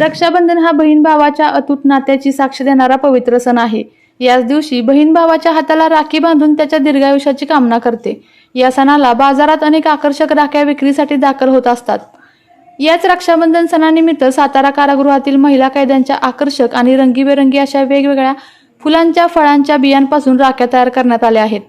रक्षाबंधन हा बहीण भावाच्या अतूट नात्याची साक्ष देणारा पवित्र सण आहे. याच दिवशी बहीण भावाच्या हाताला राखी बांधून त्याच्या दीर्घायुष्याची कामना करते. या सणाला बाजारात अनेक आकर्षक राख्या विक्रीसाठी दाखल होत असतात. याच रक्षाबंधन सणानिमित्त सातारा कारागृहातील महिला कैद्यांच्या आकर्षक आणि रंगीबेरंगी अशा वेगवेगळ्या फुलांच्या फळांच्या बियांपासून राख्या तयार करण्यात आल्या आहेत.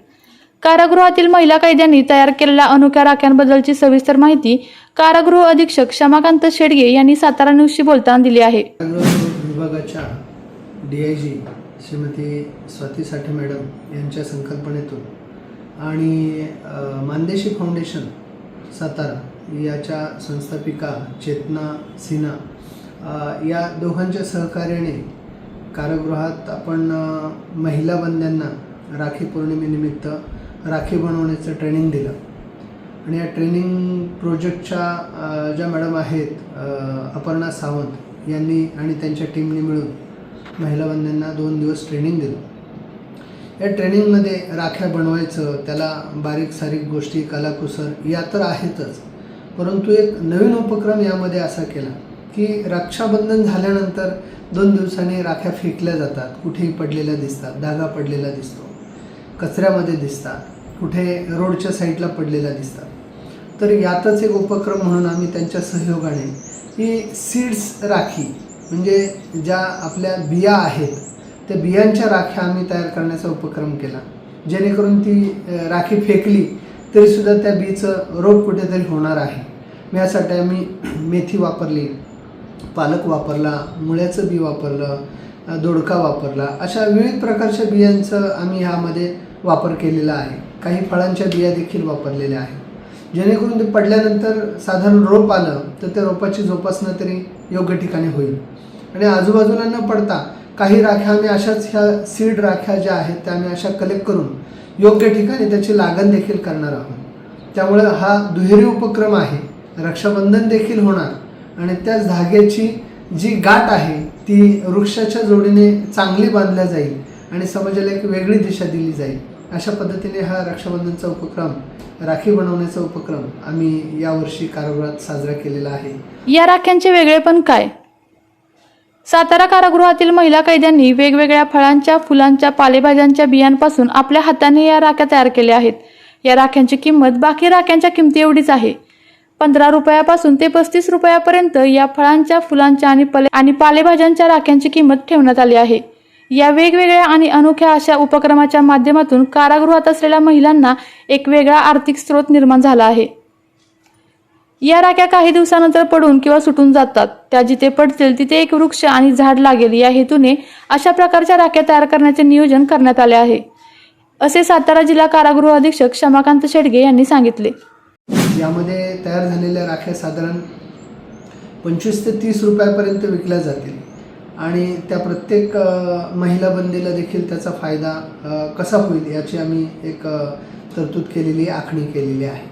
कारागृहातील महिला कैद्यांनी तयार केलेल्या अनोख्या राख्यांबद्दलची सविस्तर माहिती कारागृह अधीक्षक क्षमाकांत शेडगे यांनी सातारा न्यूजशी बोलताना दिली आहे. विभागाच्या D I G Shrimati Swati Sathe madam यांच्या संकल्पनेतून आणि मानदेशी फाउंडेशन सातारा याच्या संस्थापिका चेतना सिन्हा या दोघांच्या सहकार्याने कारागृहात आपण महिला बंद्यांना राखी पौर्णिमेनिमित्त राखी बनवण्याचं ट्रेनिंग दिलं. आणि या ट्रेनिंग प्रोजेक्टच्या ज्या मॅडम आहेत अपर्णा सावंत यांनी आणि त्यांच्या टीमने मिळून महिला बंध्यांना दोन दिवस ट्रेनिंग दिलं. या ट्रेनिंगमध्ये राख्या बनवायचं त्याला बारीक सारीक गोष्टी कलाकुसर या तर आहेतच. परंतु एक नवीन उपक्रम यामध्ये असा केला की रक्षाबंधन झाल्यानंतर दोन दिवसांनी राख्या फेकल्या जातात. कुठेही पडलेल्या दिसतात धागा पडलेला दिसतो कचऱ्यामध्ये दिसतात. कुठे रोडच्या साईडला पडलेला दिसतात. तर यातच एक उपक्रम म्हणून आम्ही त्यांच्या सहयोगाने ही सीड्स राखी म्हणजे ज्या आपल्या बिया आहेत त्या बियांच्या राख्या आम्ही तयार करण्याचा उपक्रम केला. जेणेकरून ती राखी फेकली तरीसुद्धा त्या बीचं रोप कुठेतरी होणार आहे. यासाठी आम्ही मेथी वापरली पालक वापरला मुळ्याचं बी वापरलं दोडका वापरला अशा विविध प्रकारच्या बियांचं आम्ही ह्यामध्ये वापर केलेला आहे. काही फळांच्या बिया देखील वापरलेल्या आहेत. जेणेकरून ते पडल्यानंतर साधारण रोप आलं तर त्या रोपाची जोपासना तरी योग्य ठिकाणी होईल. आणि आजूबाजूला न पडता काही राख्या आम्ही अशाच ह्या सीड राख्या ज्या आहेत त्या आम्ही अशा कलेक्ट करून योग्य ठिकाणी त्याची लागण देखील करणार आहोत. त्यामुळे हा दुहेरी उपक्रम आहे. रक्षाबंधन देखील होणार आणि त्याच धाग्याची जी गाठ आहे ती वृक्षाच्या जोडीने चांगली बांधल्या जाईल आणि समाजाला एक वेगळी दिशा दिली जाईल. अशा पद्धतीने हा रक्षाबंधनचा उपक्रम राखी बनवण्याचा उपक्रम आम्ही यावर्षी कारागृहात साजरा केलेला आहे. या राख्यांचे वेगळेपण काय? सातारा कारागृहातील महिला कैद्यांनी वेगवेगळ्या फळांच्या फुलांच्या पालेभाज्यांच्या बियांपासून आपल्या हाताने या राख्या तयार केल्या आहेत. या राख्यांची किंमत बाकी राख्यांच्या किमती एवढीच आहे. पंधरा रुपयापासून ते पस्तीस रुपयापर्यंत या फळांच्या फुलांच्या आणि पले आणि पालेभाज्यांच्या राख्यांची किंमत ठेवण्यात आली आहे. या वेगवेगळ्या आणि अनोख्या अशा उपक्रमाच्या माध्यमातून कारागृहात असलेल्या महिलांना एक वेगळा आर्थिक स्रोत निर्माण झाला आहे. या राख्या काही दिवसानंतर पडून किंवा सुटून जातात. त्या जिथे पडतील तिथे एक वृक्ष आणि झाड लागेल. या हेतूने अशा प्रकारच्या राख्या तयार करण्याचे नियोजन करण्यात आले आहे. असे सातारा जिल्हा कारागृह अधीक्षक क्षमाकांत शेडगे यांनी सांगितले. यामध्ये तयार झालेल्या राख्या साधारण पंचवीस ते तीस रुपयापर्यंत विकल्या जातील. आणि त्या प्रत्येक महिला बंदीला देखील त्याचा फायदा कसा होईल याची आम्ही एक तरतूद केलेली आखणी केलेली आहे.